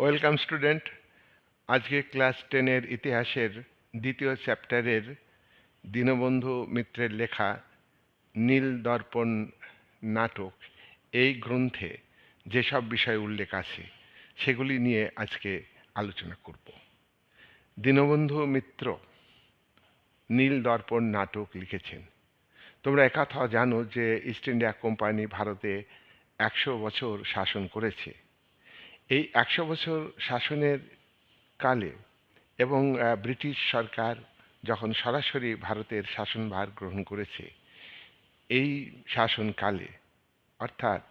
Welcome student. আজকে class টেনের ইতিহাসের দ্বিতীয় চ্যাপ্টারের দীনবন্ধু মিত্রের লেখা নীল দর্পণ নাটক, এই গ্রন্থে যেসব বিষয় উল্লেখ আছে, সেগুলি নিয়ে আজকে আলোচনা করব। দীনবন্ধু মিত্র নীল দর্পণ নাটক লিখেছেন। তোমরা একথা জানো যে ইস্ট ইন্ডিয়া কোম্পানি ভারতে একশো বছর শাসন করেছে। এই একশো বছর শাসনের কালে এবং ব্রিটিশ সরকার যখন সরাসরি ভারতের শাসনভার গ্রহণ করেছে, এই শাসনকালে অর্থাৎ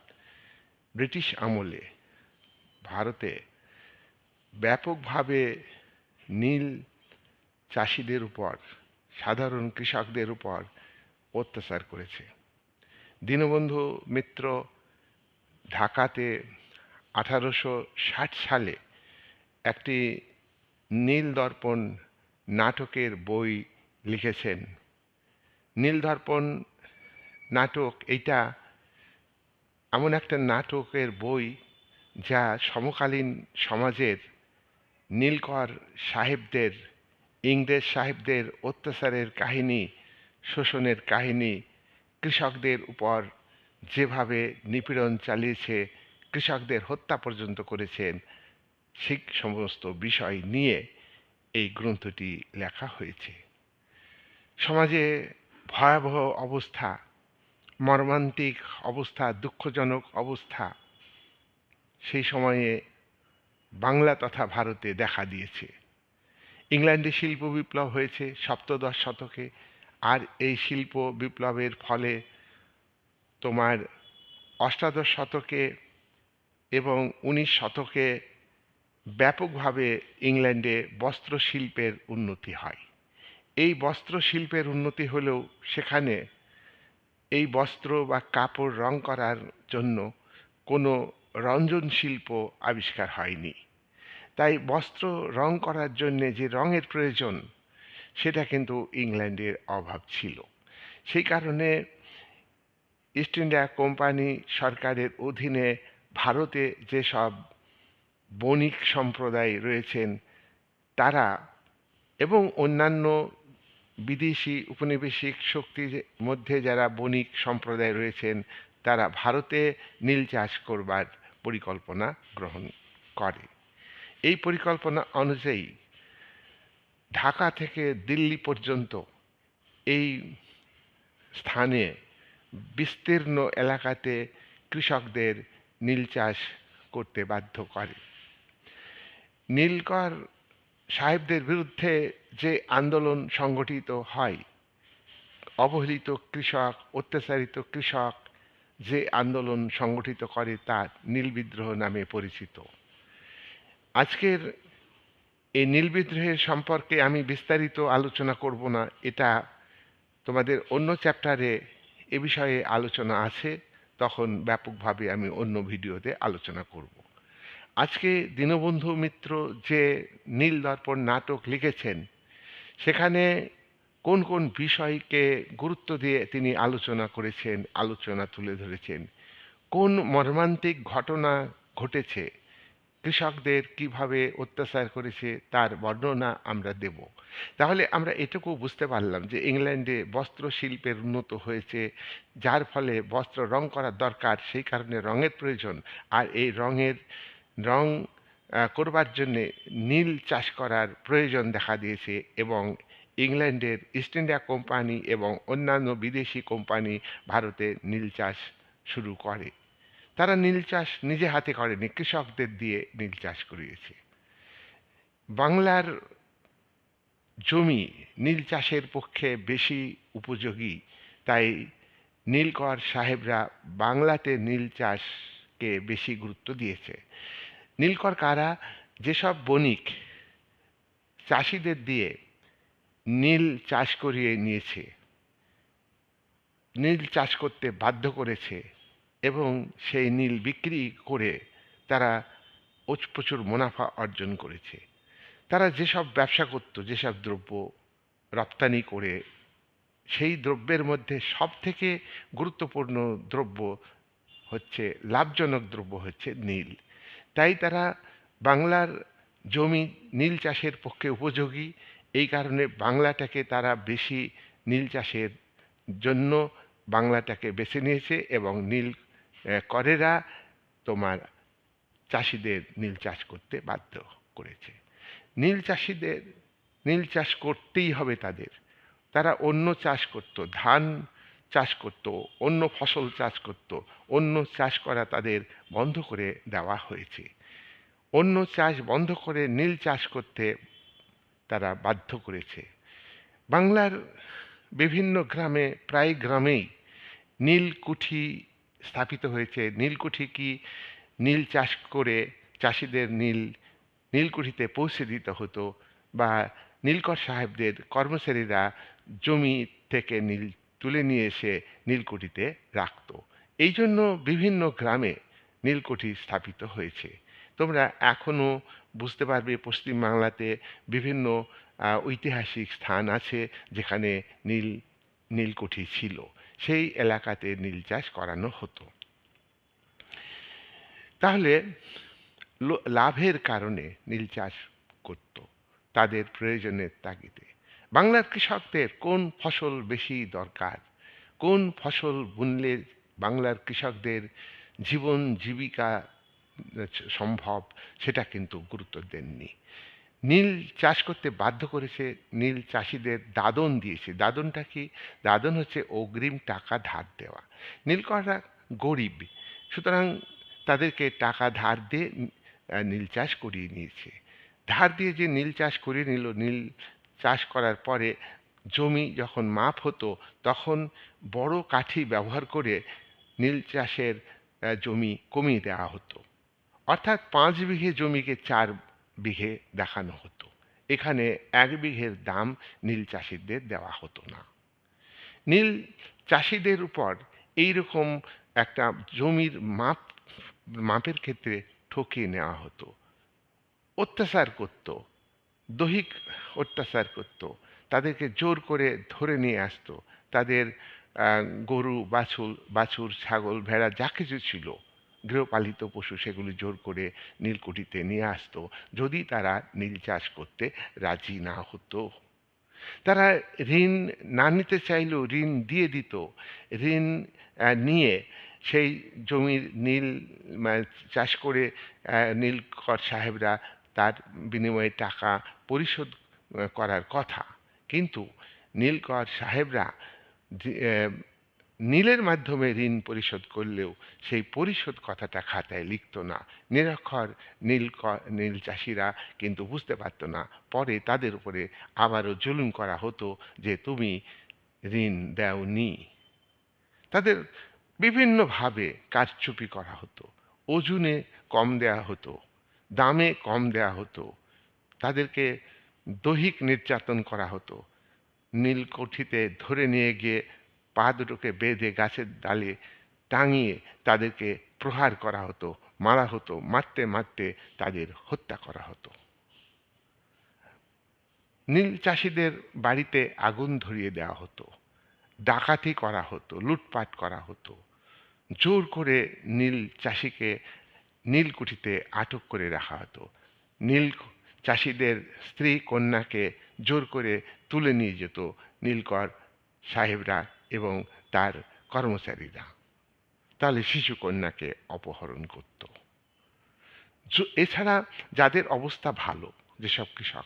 ব্রিটিশ আমলে ভারতে ব্যাপকভাবে নীল চাষিদের উপর, সাধারণ কৃষকদের উপর অত্যাচার করেছে। দীনবন্ধু মিত্র ঢাকাতে আঠারোশো ষাট সালে একটি নীল দর্পণ নাটকের বই লিখেছেন। নীল দর্পণ নাটক এইটা এমন একটা নাটকের বই যা সমকালীন সমাজের নীলকর সাহেবদের, ইংরেজ সাহেবদের অত্যাচারের কাহিনী, শোষণের কাহিনী, কৃষকদের উপর যেভাবে নিপীড়ন চালিয়েছে কৃষকদের হত্যা পর্যন্ত করেছেন সেই সমস্ত বিষয় নিয়ে এই গ্রন্থটি লেখা হয়েছে। সমাজে ভয়াবহ অবস্থা, মর্মান্তিক অবস্থা, দুঃখজনক অবস্থা সেই সময়ে বাংলা তথা ভারতে দেখা দিয়েছে। ইংল্যান্ডে শিল্প বিপ্লব হয়েছে সপ্তদশ শতকে, আর এই শিল্প বিপ্লবের ফলে তোমার অষ্টাদশ শতকে এবং উনিশ শতকে ব্যাপকভাবে ইংল্যান্ডে বস্ত্র শিল্পের উন্নতি হয়। এই বস্ত্র শিল্পের উন্নতি হলেও সেখানে এই বস্ত্র বা কাপড় রং করার জন্য কোনো রঞ্জন শিল্প আবিষ্কার হয়নি। তাই বস্ত্র রং করার জন্যে যে রঙের প্রয়োজন, সেটা কিন্তু ইংল্যান্ডের অভাব ছিল। সেই কারণে ইস্ট ইন্ডিয়া কোম্পানি সরকারের অধীনে ভারতে যেসব বণিক সম্প্রদায় রয়েছেন, তারা এবং অন্যান্য বিদেশি উপনিবেশিক শক্তির মধ্যে যারা বণিক সম্প্রদায় রয়েছেন, তারা ভারতে নীল চাষ করবার পরিকল্পনা গ্রহণ করে। এই পরিকল্পনা অনুযায়ী ঢাকা থেকে দিল্লি পর্যন্ত এই স্থানে বিস্তীর্ণ এলাকাতে কৃষকদের নীল চাষ করতে বাধ্য করে। নীলকর সাহেবদের বিরুদ্ধে যে আন্দোলন সংগঠিত হয়, অবহেলিত কৃষক, অত্যাচারিত কৃষক যে আন্দোলন সংগঠিত করে তা নীল বিদ্রোহ নামে পরিচিত। আজকের এই নীল বিদ্রোহের সম্পর্কে আমি বিস্তারিত আলোচনা করব না, এটা তোমাদের অন্য চ্যাপ্টারে এ বিষয়ে আলোচনা আছে। তখন ব্যাপকভাবে আমি অন্য ভিডিওতে আলোচনা করব। আজকে দীনবন্ধু মিত্র যে নীল দর্পণ নাটক লিখেছেন, সেখানে কোন কোন বিষয়কে গুরুত্ব দিয়ে তিনি আলোচনা করেছেন, আলোচনা তুলে ধরেছেন, কোন মর্মান্তিক ঘটনা ঘটেছে কৃষকদের কীভাবে অত্যাচার করেছে তার বর্ণনা আমরা দেব। তাহলে আমরা এটুকু বুঝতে পারলাম যে ইংল্যান্ডে বস্ত্র শিল্পের উন্নত হয়েছে, যার ফলে বস্ত্র রং করার দরকার, সেই কারণে রঙের প্রয়োজন। আর এই রঙের রং করবার জন্যে নীল চাষ করার প্রয়োজন দেখা দিয়েছে এবং ইংল্যান্ডের ইস্ট ইন্ডিয়া কোম্পানি এবং অন্যান্য বিদেশি কোম্পানি ভারতে নীল চাষ শুরু করে। তারা নীল চাষ নিজে হাতে করেনি, কৃষকদের দিয়ে নীল চাষ করিয়েছে। বাংলার জমি নীল চাষের পক্ষে বেশি উপযোগী, তাই নীলকর সাহেবরা বাংলাতে নীল চাষকে বেশি গুরুত্ব দিয়েছে। নীলকর কারা? যেসব বণিক চাষিদের দিয়ে নীল চাষ করিয়ে নিয়েছে, নীল চাষ করতে বাধ্য করেছে এবং সেই নীল বিক্রি করে তারা প্রচুর মুনাফা অর্জন করেছে। তারা যেসব ব্যবসা করত, যেসব দ্রব্য রপ্তানি করে, সেই দ্রব্যের মধ্যে সব থেকে গুরুত্বপূর্ণ দ্রব্য হচ্ছে, লাভজনক দ্রব্য হচ্ছে নীল। তাই তারা বাংলার জমি নীল চাষের পক্ষে উপযোগী। এই কারণে বাংলাটাকে তারা বেশি নীল চাষের জন্য বাংলাটাকে বেছে নিয়েছে এবং নীল করেরা তোমার চাষিদের নীল চাষ করতে বাধ্য করেছে। নীল চাষিদের, নীল চাষ করতেই হবে তাদের। তারা অন্য চাষ করত, ধান চাষ করত, অন্য ফসল চাষ করত, অন্য চাষ করা তাদের বন্ধ করে দেওয়া হয়েছে। অন্য চাষ বন্ধ করে নীল চাষ করতে তারা বাধ্য করেছে। বাংলার বিভিন্ন গ্রামে, প্রায় গ্রামেই নীলকুঠি স্থাপিত হয়েছে নীলকুঠি কি? নীল চাষ করে চাষিদের নীল, নীলকুঠিতে পৌঁছে দিতে হতো বা নীলকর সাহেবদের কর্মচারীরা জমি থেকে নীল তুলে নিয়ে এসে নীলকুঠিতে রাখত। এই জন্য বিভিন্ন গ্রামে নীলকুঠি স্থাপিত হয়েছে। তোমরা এখনও বুঝতে পারবে পশ্চিমবাংলাতে বিভিন্ন ঐতিহাসিক স্থান আছে যেখানে নীল, নীলকুঠি ছিল। সেই এলাকাতে নীল চাষ করানো হতো। তাহলে লাভের কারণে নীল চাষ করত তাদের প্রয়োজনের তাগিদে। বাংলার কৃষকদের কোন ফসল বেশি দরকার, কোন ফসল বুনলে বাংলার কৃষকদের জীবন জীবিকা সম্ভব, সেটা কিন্তু গুরুত্ব দেননি। নীল চাষ করতে বাধ্য করেছে নীল চাষিদের দাদন দিয়েছে। দাদনটা কি? দাদন হচ্ছে অগ্রিম টাকা ধার দেওয়া। নীলকররা গরিব, সুতরাং তাদেরকে টাকা ধার দিয়ে নীল চাষ করিয়ে নিয়েছে। ধার দিয়ে যে নীল চাষ করিয়ে নিল, নীল চাষ করার পরে জমি যখন মাপ হতো, তখন বড় কাঠি ব্যবহার করে নীল চাষের জমি কমিয়ে দেওয়া হতো। অর্থাৎ পাঁচ বিঘে জমিকে চার বিঘে দেখানো হতো। এখানে এক বিঘের দাম নীল চাষিদের দেওয়া হতো না। নীল চাষিদের উপর এই রকম একটা জমির মাপ, মাপের ক্ষেত্রে ঠকিয়ে নেওয়া হতো। অত্যাচার করত, দৈহিক অত্যাচার করত, তাদেরকে জোর করে ধরে নিয়ে আসতো। তাদের গরু, বাছুর বাছুর, ছাগল, ভেড়া যা কিছু ছিল গৃহপালিত পশু সেগুলি জোর করে নীলকুঠিতে নিয়ে আসতো। যদি তারা নীল চাষ করতে রাজি না হতো। তারা ঋণ না নিতে চাইলেও ঋণ দিয়ে দিত। ঋণ নিয়ে সেই জমির নীল চাষ করে নীলকর সাহেবরা তার বিনিময়ে টাকা পরিশোধ করার কথা। কিন্তু নীলকর সাহেবরা নীলের মাধ্যমে ঋণ পরিশোধ করলেও সেই পরিশোধ কথাটা খাতায় লিখতো না। নিরক্ষর নীল নীল চাষিরা কিন্তু বুঝতে পারতো না। পরে তাদের উপরে আবারও জুলুম করা হতো যে, তুমি ঋণ দেওনি। তাদের বিভিন্নভাবে কারচুপি করা হতো। ওজনে কম দেয়া হতো, দামে কম দেয়া হতো, তাদেরকে দৈহিক নির্যাতন করা হতো। নীলকুঠিতে ধরে নিয়ে গিয়ে পা দুটোকে বেঁধে গাছের ডালে টাঙিয়ে তাদেরকে প্রহার করা হতো, মারা হতো, মারতে মারতে তাদের হত্যা করা হতো। নীল চাষিদের বাড়িতে আগুন ধরিয়ে দেওয়া হতো, ডাকাতি করা হতো, লুটপাট করা হতো। জোর করে নীল চাষিকে নীলকুঠিতে আটক করে রাখা হতো। নীল চাষিদের স্ত্রী কন্যাকে জোর করে তুলে নিয়ে যেত নীলকর সাহেবরা এবং তার কর্মচারীরা তাহলে শিশু কন্যাকে অপহরণ করত। এছাড়া যাদের অবস্থা ভালো, যেসব কৃষক,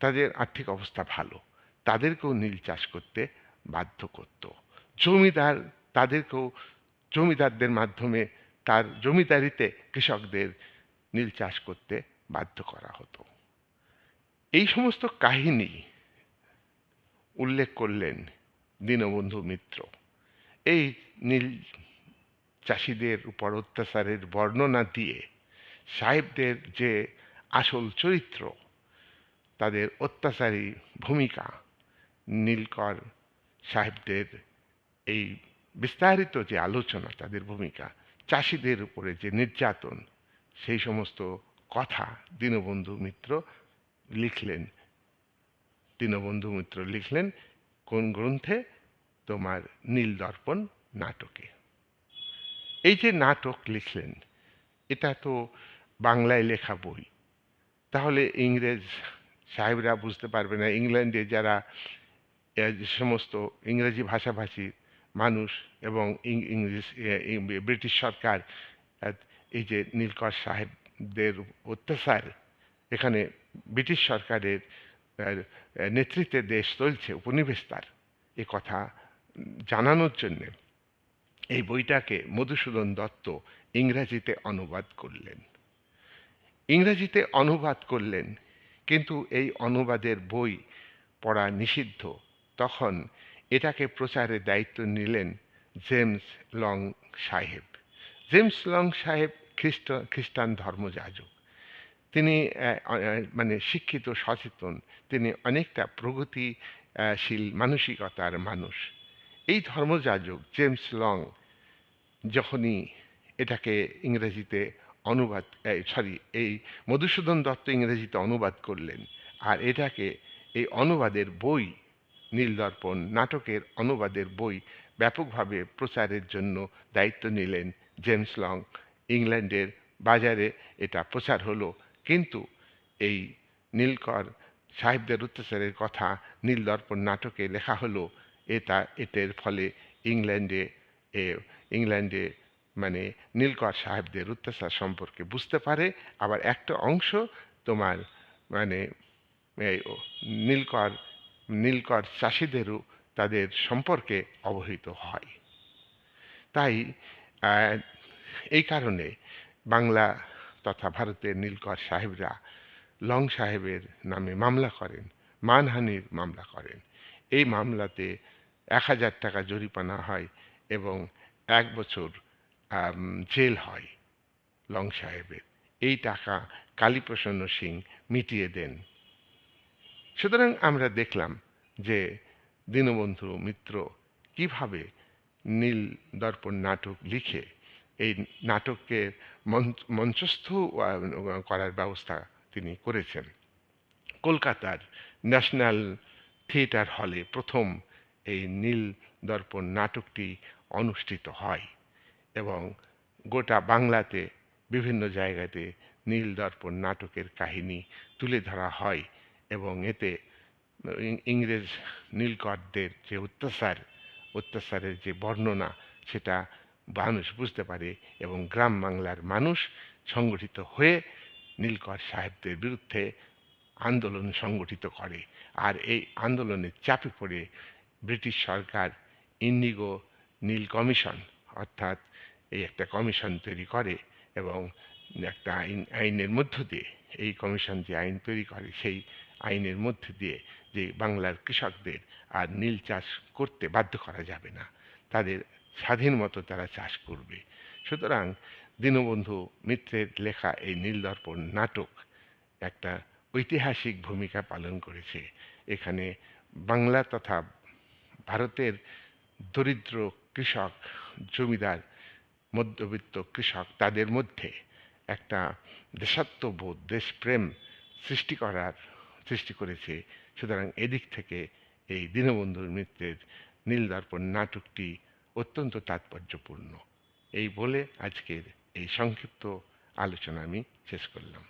তাদের আর্থিক অবস্থা ভালো, তাদেরকেও নীল চাষ করতে বাধ্য করত। জমিদার, তাদেরকেও জমিদারদের মাধ্যমে তার জমিদারিতে কৃষকদের নীল চাষ করতে বাধ্য করা হতো। এই সমস্ত কাহিনী উল্লেখ করলেন দীনবন্ধু মিত্র। এই নীল চাষিদের উপর অত্যাচারের বর্ণনা দিয়ে সাহেবদের যে আসল চরিত্র, তাদের অত্যাচারী ভূমিকা নীলকর সাহেবদের এই বিস্তারিত যে আলোচনা, তাদের ভূমিকা, চাষিদের উপরে যে নির্যাতন, সেই সমস্ত কথা দীনবন্ধু মিত্র লিখলেন। দীনবন্ধু মিত্র লিখলেন কোন গ্রন্থে? তোমার নীল দর্পণ নাটকে। এই যে নাটক লিখলেন, এটা তো বাংলায় লেখা বই। তাহলে ইংরেজ সাহেবরা বুঝতে পারবে না, ইংল্যান্ডে যারা যে সমস্ত ইংরেজি ভাষাভাষী মানুষ এবং ইংলিশ ব্রিটিশ সরকার এই যে নীলকর সাহেবদের অত্যাচার, এখানে ব্রিটিশ সরকারের নেতৃত্বে দেশ চলছে, উপনিবেশতার এ কথা জানানোর জন্যে এই বইটাকে মধুসূদন দত্ত ইংরেজিতে অনুবাদ করলেন। ইংরেজিতে অনুবাদ করলেন, কিন্তু এই অনুবাদের বই পড়া নিষিদ্ধ। তখন এটাকে প্রচারের দায়িত্ব নিলেন জেমস লং সাহেব। জেমস লং সাহেব খ্রিস্ট, খ্রিস্টান ধর্মযাজক। তিনি মানে শিক্ষিত, সচেতন, তিনি অনেকটা প্রগতিশীল মানসিকতার মানুষ। এই ধর্মযাজক জেমস লং যখনই এটাকে ইংরেজিতে অনুবাদ সরি, এই মধুসূদন দত্ত ইংরেজিতে অনুবাদ করলেন আর এটাকে এই অনুবাদের বই, নীলদর্পণ নাটকের অনুবাদের বই ব্যাপকভাবে প্রচারের জন্য দায়িত্ব নিলেন জেমস লং। ইংল্যান্ডের বাজারে এটা প্রচার হলো কিন্তু এই নীলকর সাহেবদের অত্যাচারের কথা নীলদর্পণ নাটকে লেখা হলো, এটা এটার ফলে ইংল্যান্ডে, এ ইংল্যান্ডে মানে নীলকর সাহেবদের অত্যাচার সম্পর্কে বুঝতে পারে। আবার একটা অংশ তোমার মানে নীলকর নীলকর চাষিদেরও তাদের সম্পর্কে অবহিত হয়। তাই এই কারণে বাংলা তথা ভারতের নীলকর সাহেবরা লং সাহেবের নামে মামলা করেন, মানহানির মামলা করেন। এই মামলাতে এক হাজার টাকা জরিমানা হয় এবং এক বছর জেল হয় লং সাহেবের। এই টাকা কালীপ্রসন্ন সিং মিটিয়ে দেন। সুতরাং আমরা দেখলাম যে দীনবন্ধু মিত্র কীভাবে নীল দর্পণ নাটক লিখে এই নাটককে মঞ্চ- মঞ্চস্থ করার ব্যবস্থা তিনি করেছেন। কলকাতার ন্যাশনাল থিয়েটার হলে প্রথম এই নীল দর্পণ নাটকটি অনুষ্ঠিত হয় এবং গোটা বাংলাতে বিভিন্ন জায়গাতে নীল দর্পণ নাটকের কাহিনী তুলে ধরা হয় এবং এতে ইংরেজ নীলকরদের যে অত্যাচার, অত্যাচারের যে বর্ণনা, সেটা মানুষ বুঝতে পারে এবং গ্রাম বাংলার মানুষ সংগঠিত হয়ে নীলকর সাহেবদের বিরুদ্ধে আন্দোলন সংগঠিত করে। আর এই আন্দোলনের চাপে পড়ে ব্রিটিশ সরকার ইন্ডিগো নীল কমিশন, অর্থাৎ এই একটা কমিশন তৈরি করে এবং একটা আইন, আইনের মধ্য দিয়ে এই কমিশন যে আইন তৈরি করে, সেই আইনের মধ্যে দিয়ে যে বাংলার কৃষকদের আর নীল চাষ করতে বাধ্য করা যাবে না। তাদের স্বাধীন মতো তারা চাষ করবে। সুতরাং দীনবন্ধু মিত্রের লেখা এই নীলদর্পণ নাটক একটা ঐতিহাসিক ভূমিকা পালন করেছে। এখানে বাংলা তথা ভারতের দরিদ্র কৃষক, জমিদার, মধ্যবিত্ত কৃষক তাদের মধ্যে একটা দেশাত্মবোধ, দেশপ্রেম সৃষ্টি করার, সৃষ্টি করেছে। সুতরাং এদিক থেকে এই দীনবন্ধু মিত্রের নীলদর্পণ নাটকটি অত্যন্ত তাৎপর্যপূর্ণ। এই বলে আজকের এই সংক্ষিপ্ত আলোচনা আমি শেষ করলাম।